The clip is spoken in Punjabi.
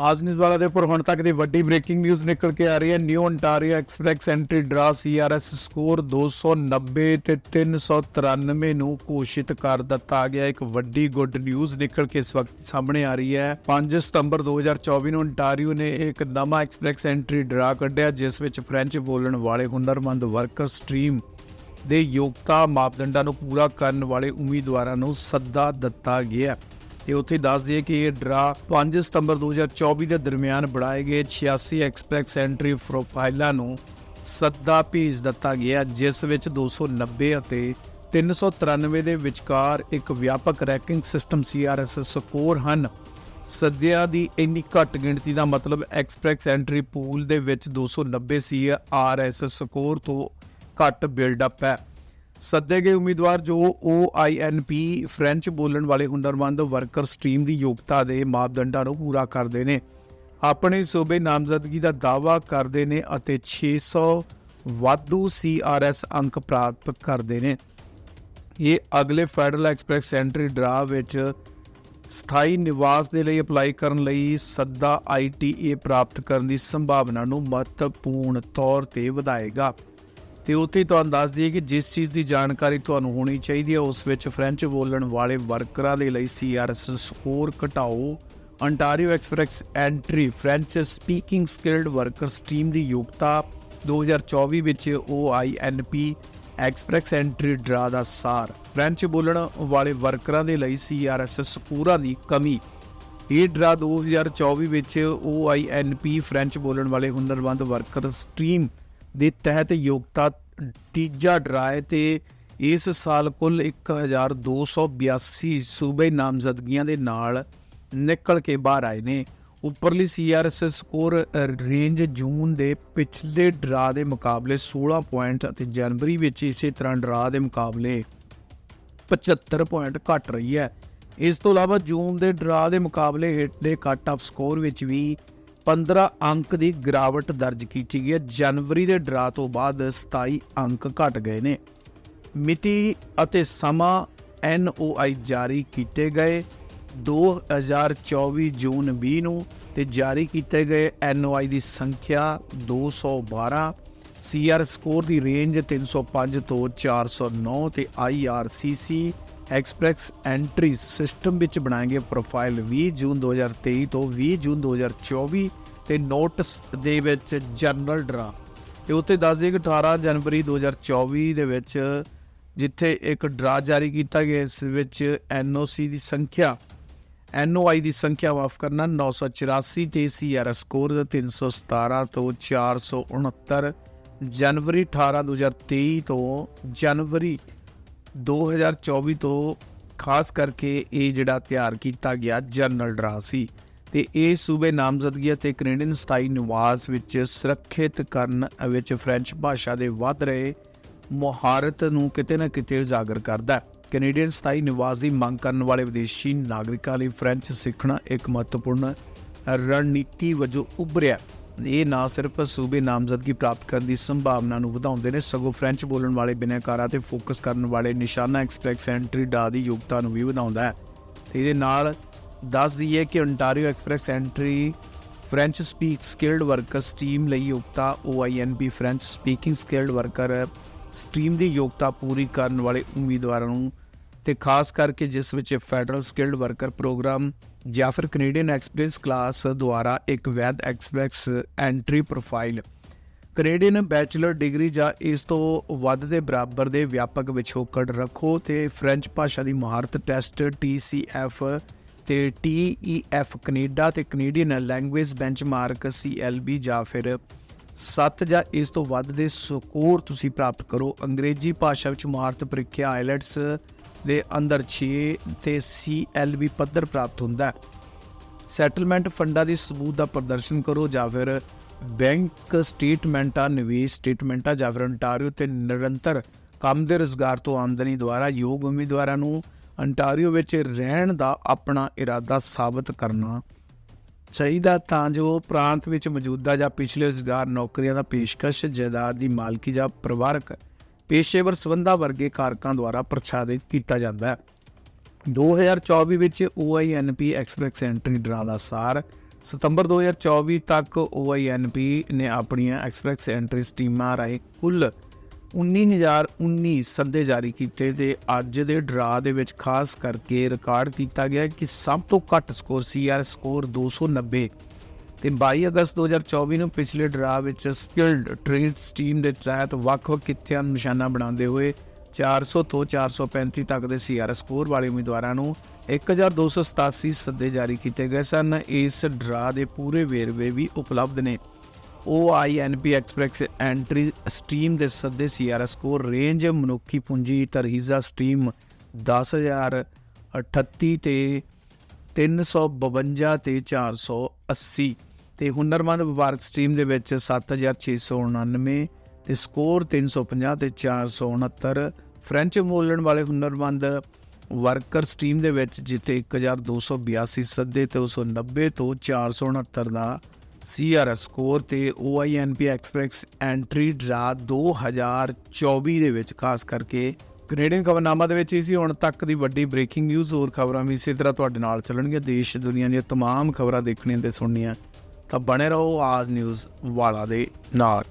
ਆਜ ਨਿਊਜ਼ ਵਾਲਾ ਦੇ ਉੱਪਰ ਹੁਣ ਤੱਕ ਦੀ ਵੱਡੀ ਬ੍ਰੇਕਿੰਗ ਨਿਊਜ਼ ਨਿਕਲ ਕੇ ਆ ਰਹੀ ਹੈ। New ontario express entry draw CRS score 290 ਤੇ 393 ਨੂੰ ਘੋਸ਼ਿਤ ਕਰ ਦਿੱਤਾ ਗਿਆ। ਇੱਕ ਵੱਡੀ ਗੁੱਡ ਨਿਊਜ਼ ਨਿਕਲ ਕੇ ਇਸ ਵਕਤ ਸਾਹਮਣੇ ਆ ਰਹੀ ਹੈ। 5 ਸਤੰਬਰ 2024 ਨੂੰ ਅੰਟਾਰੀਓ ਨੇ ਇੱਕ ਨਵਾਂ ਐਕਸਪ੍ਰੈਸ ਐਂਟਰੀ ਡਰਾ ਕੱਢਿਆ, ਜਿਸ ਵਿੱਚ ਫ੍ਰੈਂਚ ਬੋਲਣ ਵਾਲੇ ਹੁਨਰਮੰਦ ਵਰਕਰ ਸਟਰੀਮ ਦੇ ਯੋਗਤਾ ਮਾਪਦੰਡਾਂ ਨੂੰ ਪੂਰਾ ਕਰਨ ਵਾਲੇ ਉਮੀਦਵਾਰਾਂ ਨੂੰ ਸੱਦਾ ਦਿੱਤਾ ਗਿਆ। ਤੇ ਉੱਥੇ ਦੱਸ ਦਈਏ ਕਿ ਇਹ ਡਰਾ 5 ਸਤੰਬਰ 2024 ਦੇ ਦਰਮਿਆਨ ਬਣਾਏ ਗਏ 86 ਐਕਸਪ੍ਰੈਸ ਐਂਟਰੀ ਪ੍ਰੋਫਾਈਲਾਂ ਨੂੰ ਸੱਦਾ ਭੇਜ ਦਿੱਤਾ ਗਿਆ, ਜਿਸ ਵਿੱਚ 290 ਅਤੇ 393 ਦੇ ਵਿਚਕਾਰ ਇੱਕ ਵਿਆਪਕ ਰੈਂਕਿੰਗ ਸਿਸਟਮ CRS ਸਕੋਰ ਹਨ। ਸੱਦਿਆਂ ਦੀ ਇੰਨੀ ਘੱਟ ਗਿਣਤੀ ਦਾ ਮਤਲਬ ਐਕਸਪ੍ਰੈਸ ਐਂਟਰੀ ਪੂਲ ਦੇ ਵਿੱਚ 290 CRS ਸਕੋਰ ਤੋਂ ਘੱਟ ਬਿਲਡ ਅਪ ਹੈ। ਸੱਦੇ ਗਏ ਉਮੀਦਵਾਰ ਜੋ OINP ਫ੍ਰੈਂਚ ਬੋਲਣ ਵਾਲੇ ਹੁਨਰਮੰਦ ਵਰਕਰ ਸਟਰੀਮ ਦੀ ਯੋਗਤਾ ਦੇ ਮਾਪਦੰਡਾਂ ਨੂੰ ਪੂਰਾ ਕਰਦੇ ਨੇ। ਆਪਣੇ ਸੂਬੇ ਨਾਮਜ਼ਦਗੀ ਦਾ ਦਾਅਵਾ ਕਰਦੇ ਨੇ ਅਤੇ 600 ਵਾਧੂ CRS ਅੰਕ ਪ੍ਰਾਪਤ ਕਰਦੇ ਨੇ। ਇਹ ਅਗਲੇ ਫੈਡਰਲ ਐਕਸਪ੍ਰੈਸ ਐਂਟਰੀ ਡਰਾ ਵਿੱਚ ਸਥਾਈ ਨਿਵਾਸ ਦੇ ਲਈ ਅਪਲਾਈ ਕਰਨ ਲਈ ਸੱਦਾ ITA ਪ੍ਰਾਪਤ ਕਰਨ ਦੀ ਸੰਭਾਵਨਾ ਨੂੰ ਮਹੱਤਵਪੂਰਨ ਤੌਰ ਤੇ ਵਧਾਏਗਾ। ਤੇ ਉੱਥੇ ਤੁਹਾਨੂੰ ਦੱਸ ਦਈਏ ਕਿ ਜਿਸ ਚੀਜ਼ ਦੀ ਜਾਣਕਾਰੀ ਤੁਹਾਨੂੰ ਹੋਣੀ ਚਾਹੀਦੀ ਹੈ, ਉਸ ਵਿੱਚ ਫ੍ਰੈਂਚ ਬੋਲਣ ਵਾਲੇ ਵਰਕਰਾਂ ਦੇ ਲਈ CRS ਸਕੋਰ ਘਟਾਓ। Ontario express entry French speaking skilled workers stream ਦੀ ਯੋਗਤਾ 2024 ਵਿੱਚ OINP ਐਕਸਪ੍ਰੈਸ ਐਂਟਰੀ ਡਰਾ ਦਾ ਸਾਰ। ਫ੍ਰੈਂਚ ਬੋਲਣ ਵਾਲੇ ਵਰਕਰਾਂ ਦੇ ਲਈ CRS ਸਕੋਰਾਂ ਦੀ ਕਮੀ। ਇਹ ਡਰਾ 2024 ਵਿੱਚ OINP ਫ੍ਰੈਂਚ ਬੋਲਣ ਵਾਲੇ ਹੁਨਰਮੰਦ ਵਰਕਰ ਸਟਰੀਮ ਦੇ ਤਹਿਤ ਯੋਗਤਾ ਤੀਜਾ ਡਰਾ ਹੈ ਤੇ ਇਸ ਸਾਲ ਕੁੱਲ 1282 ਸੂਬੇ ਨਾਮਜ਼ਦਗੀਆਂ ਦੇ ਨਾਲ ਨਿਕਲ ਕੇ ਬਾਹਰ ਆਏ ਨੇ। ਉੱਪਰਲੀ CRS ਸਕੋਰ ਰੇਂਜ ਜੂਨ ਦੇ ਪਿਛਲੇ ਡਰਾ ਦੇ ਮੁਕਾਬਲੇ 16 ਪੁਆਇੰਟ ਅਤੇ ਜਨਵਰੀ ਵਿੱਚ ਇਸੇ ਤਰ੍ਹਾਂ ਡਰਾ ਦੇ ਮੁਕਾਬਲੇ 75 ਪੁਆਇੰਟ ਘਟ ਰਹੀ ਹੈ। ਇਸ ਤੋਂ ਇਲਾਵਾ ਜੂਨ ਦੇ ਡਰਾ ਦੇ ਮੁਕਾਬਲੇ ਹੇਠਲੇ ਕੱਟ ਆਫ ਸਕੋਰ ਵਿੱਚ ਵੀ 15 ਅੰਕ ਦੀ ਗਿਰਾਵਟ ਦਰਜ ਕੀਤੀ ਗਈ ਹੈ। ਜਨਵਰੀ ਦੇ ਡਰਾ ਤੋਂ ਬਾਅਦ 27 ਅੰਕ ਘਟ ਗਏ ਨੇ। ਮਿਤੀ ਅਤੇ ਸਮਾਂ NOI ਜਾਰੀ ਕੀਤੇ ਗਏ 2024 ਜੂਨ 20 ਨੂੰ ਤੇ ਜਾਰੀ ਕੀਤੇ ਗਏ NOI ਦੀ ਸੰਖਿਆ 212 CR ਸਕੋਰ ਦੀ ਰੇਂਜ 305 ਤੋਂ 409 ਤੇ IRCC ਐਕਸਪ੍ਰੈਸ ਐਂਟਰੀ ਸਿਸਟਮ ਵਿੱਚ ਬਣਾਏ ਗਏ ਪ੍ਰੋਫਾਈਲ 20 ਜੂਨ 2023 ਤੋਂ 20 ਜੂਨ 2024 ਤੇ ਨੋਟਿਸ ਦੇ ਵਿੱਚ ਜਨਰਲ ਡਰਾ। ਤੇ ਉੱਤੇ ਦੱਸ ਦਈਏ ਕਿ 18 ਜਨਵਰੀ 2024 ਦੇ ਵਿੱਚ ਜਿੱਥੇ ਇੱਕ ਡਰਾ ਜਾਰੀ ਕੀਤਾ ਗਿਆ, ਇਸ ਵਿੱਚ NOC ਦੀ ਸੰਖਿਆ NOI ਦੀ ਸੰਖਿਆ ਮਾਫ ਕਰਨਾ 984 ਤੇ CR ਸਕੋਰ 317 ਤੋਂ 469 ਜਨਵਰੀ 18 2023 ਤੋਂ ਜਨਵਰੀ 2024 ਤੋਂ ਖਾਸ ਕਰਕੇ ਇਹ ਜਿਹੜਾ ਤਿਆਰ ਕੀਤਾ ਗਿਆ ਜਨਰਲ ਡਰਾ ਸੀ ਤੇ ਇਹ ਸੂਬੇ ਨਾਮਜ਼ਦਗੀ ਅਤੇ ਕੈਨੇਡੀਅਨ ਸਥਾਈ ਨਿਵਾਸ ਵਿੱਚ ਸੁਰੱਖਿਅਤ ਕਰਨ ਵਿੱਚ ਫ੍ਰੈਂਚ ਭਾਸ਼ਾ ਦੇ ਵੱਧ ਰਹੇ ਮੁਹਾਰਤ ਨੂੰ ਕਿਤੇ ਨਾ ਕਿਤੇ ਉਜਾਗਰ ਕਰਦਾ ਹੈ। ਕੈਨੇਡੀਅਨ ਸਥਾਈ ਨਿਵਾਸ ਦੀ ਮੰਗ ਕਰਨ ਵਾਲੇ ਵਿਦੇਸ਼ੀ ਨਾਗਰਿਕਾਂ ਲਈ ਫ੍ਰੈਂਚ ਸਿੱਖਣਾ ਇੱਕ ਮਹੱਤਵਪੂਰਨ ਰਣਨੀਤੀ ਵਜੋਂ ਉੱਭਰਿਆ ਇਹ ਨਾ ਸਿਰਫ ਸੂਬੇ ਨਾਮਜ਼ਦਗੀ ਪ੍ਰਾਪਤ ਕਰਨ ਦੀ ਸੰਭਾਵਨਾ ਨੂੰ ਵਧਾਉਂਦੇ ਨੇ, ਸਗੋਂ ਫ੍ਰੈਂਚ ਬੋਲਣ ਵਾਲੇ ਬਿਨੈਕਾਰਾਂ ਤੇ ਫੋਕਸ ਕਰਨ ਵਾਲੇ ਨਿਸ਼ਾਨਾ ਐਕਸਪ੍ਰੈਸ ਐਂਟਰੀ ਡਾ ਦੀ ਯੋਗਤਾ ਨੂੰ ਵੀ ਵਧਾਉਂਦਾ ਹੈ। ਤੇ ਇਹਦੇ ਨਾਲ ਦੱਸ ਦਈਏ ਕਿ ontario express entry French speak skilled worker stream ਲਈ ਯੋਗਤਾ OINP French speaking skilled worker stream ਦੀ ਯੋਗਤਾ ਪੂਰੀ ਕਰਨ ਵਾਲੇ ਉਮੀਦਵਾਰਾਂ ਨੂੰ ਤੇ ਖਾਸ ਕਰਕੇ ਜਿਸ ਵਿੱਚ ਫੈਡਰਲ ਸਕਿਲਡ ਵਰਕਰ ਪ੍ਰੋਗਰਾਮ ਜਾਂ ਫਿਰ ਕੈਨੇਡੀਅਨ ਐਕਸਪ੍ਰੈਸ ਕਲਾਸ ਦੁਆਰਾ ਇੱਕ valid express entry profile Canadian bachelor degree ਜਾਂ ਇਸ ਤੋਂ ਵੱਧ ਦੇ ਬਰਾਬਰ ਦੇ ਵਿਆਪਕ ਵਿਛੋਕੜ ਰੱਖੋ ਤੇ ਫ੍ਰੈਂਚ ਭਾਸ਼ਾ ਦੀ ਮਹਾਰਤ ਟੈਸਟ TCF ਤੇ TEF ਕੈਨੇਡਾ ਤੇ ਕੈਨੇਡੀਅਨ ਲੈਂਗੁਏਜ ਬੈਂਚਮਾਰਕ CLB ਜਾਂ ਫਿਰ 7 ਜਾਂ ਇਸ ਤੋਂ ਵੱਧ ਦੇ ਸਕੋਰ ਤੁਸੀਂ ਪ੍ਰਾਪਤ ਕਰੋ। ਅੰਗਰੇਜ਼ੀ ਭਾਸ਼ਾ ਵਿੱਚ ਮਹਾਰਤ ਪ੍ਰੀਖਿਆ ਆਈਲੈਟਸ ਦੇ ਅੰਦਰ 6 ਤੇ CLB ਪੱਧਰ ਪ੍ਰਾਪਤ ਹੁੰਦਾ ਹੈ। ਸੈਟਲਮੈਂਟ ਫੰਡਾਂ ਦੀ ਸਬੂਤ ਦਾ ਪ੍ਰਦਰਸ਼ਨ ਕਰੋ ਜਾਂ ਫਿਰ ਬੈਂਕ ਸਟੇਟਮੈਂਟਾਂ, ਨਿਵੇਸ਼ ਸਟੇਟਮੈਂਟਾਂ ਜਾਂ ਫਿਰ ਅੰਟਾਰੀਓ ਤੇ ਨਿਰੰਤਰ ਕੰਮ ਦੇ ਰੋਜ਼ਗਾਰ ਤੋਂ ਆਮਦਨੀ ਦੁਆਰਾ ਯੋਗ ਉਮੀਦਵਾਰਾਂ ਨੂੰ ਅੰਟਾਰੀਓ ਵਿੱਚ ਰਹਿਣ ਦਾ ਆਪਣਾ ਇਰਾਦਾ ਸਾਬਤ ਕਰਨਾ ਚਾਹੀਦਾ ਤਾਂ ਜੋ ਪ੍ਰਾਂਤ ਵਿੱਚ ਮੌਜੂਦਾ ਜਾਂ ਪਿਛਲੇ ਰੁਜ਼ਗਾਰ ਨੌਕਰੀਆਂ ਦਾ ਪੇਸ਼ਕਸ਼, ਜਾਇਦਾਦ ਦੀ ਮਾਲਕੀ ਜਾਂ ਪਰਿਵਾਰਕ ਪੇਸ਼ੇਵਰ ਸੰਬੰਧਾਂ ਵਰਗੇ ਕਾਰਕਾਂ ਦੁਆਰਾ ਪ੍ਰਚਾਰਿਤ ਕੀਤਾ ਜਾਂਦਾ ਹੈ। 2024 ਵਿੱਚ OINP ਐਕਸਪ੍ਰੈਸ ਐਂਟਰੀ ਡਰਾ ਦਾ ਸਾਰ। ਸਤੰਬਰ 2024 ਤੱਕ OINP ਨੇ ਆਪਣੀਆਂ ਐਕਸਪ੍ਰੈਸ ਐਂਟਰੀ ਸਟੀਮਾਂ ਰਾਹੀਂ ਕੁੱਲ 19019 ਸੱਦੇ ਜਾਰੀ ਕੀਤੇ ਤੇ ਅੱਜ ਦੇ ਡਰਾ ਦੇ ਵਿੱਚ ਖਾਸ ਕਰਕੇ ਰਿਕਾਰਡ ਕੀਤਾ ਗਿਆ ਕਿ ਸਭ ਤੋਂ ਘੱਟ ਸਕੋਰ CR ਸਕੋਰ 290 ਤੇ 22 ਅਗਸਤ 2024 ਨੂੰ ਪਿਛਲੇ ਡਰਾ ਵਿੱਚ ਸਕਿਲਡ ਟ੍ਰੇਡਸ ਟੀਮ ਦੇ ਤਹਿਤ ਵੱਖ-ਵੱਖ ਕਿੱਤਿਆਂ ਨੂੰ ਨਿਸ਼ਾਨਾ ਬਣਾਉਂਦੇ ਹੋਏ 400 ਤੋਂ 435 ਤੱਕ ਦੇ ਸੀਆਰ ਸਕੋਰ ਵਾਲੇ ਉਮੀਦਵਾਰਾਂ ਨੂੰ 1287 ਸੱਦੇ ਜਾਰੀ ਕੀਤੇ ਗਏ ਸਨ। ਇਸ ਡਰਾ ਦੇ ਪੂਰੇ ਵੇਰਵੇ ਵੀ ਉਪਲਬਧ ਨੇ। OINP ਐਕਸਪ੍ਰੈਸ ਐਂਟਰੀ ਸਟ੍ਰੀਮ ਦੇ ਸੱਦੇ ਸੀਆਰ ਸਕੋਰ ਰੇਂਜ ਮਨੁੱਖੀ ਪੂੰਜੀ ਤਰਹੀਜ਼ਾ ਸਟ੍ਰੀਮ 10038 ਤੇ 352 ਤੇ 480 ਤੇ ਹੁਨਰਮੰਦ ਵਪਾਰਕ ਸਟ੍ਰੀਮ ਦੇ ਵਿੱਚ 7699 ਤੇ ਸਕੋਰ 350 ਤੇ 469 ਫ੍ਰੈਂਚ ਬੋਲਣ ਵਾਲੇ ਹੁਨਰਮੰਦ ਵਰਕਰ ਸਟ੍ਰੀਮ ਦੇ ਵਿੱਚ ਜਿੱਥੇ 1282 ਸੱਦੇ ਤੇ 290 ਤੋਂ 469 ਦਾ ਸੀਆਰਐਸ ਸਕੋਰ ਤੇ OINP ਐਕਸਪ੍ਰੈਸ ਐਂਟਰੀ ਡਰਾ 2024 ਦੇ ਵਿੱਚ, ਖਾਸ ਕਰਕੇ ਕੈਨੇਡੀਅਨ ਖਬਰਨਾਮਾ ਦੇ ਵਿੱਚ ਇਸੀ ਹੁਣ ਤੱਕ ਦੀ ਵੱਡੀ ਬ੍ਰੇਕਿੰਗ ਨਿਊਜ਼ ਹੋਰ ਖਬਰਾਂ ਵੀ ਇਸੇ ਤਰ੍ਹਾਂ ਤੁਹਾਡੇ ਨਾਲ ਚੱਲਣਗੀਆਂ ਦੇਸ਼ ਦੁਨੀਆ ਦੀਆਂ तमाम ਖਬਰਾਂ ਦੇਖਣੀਆਂ ਤੇ ਸੁਣਨੀਆਂ ਤਾਂ ਬਣੇ ਰਹੋ ਆਜ ਨਿਊਜ਼ ਵਾਲਾ ਦੇ ਨਾਲ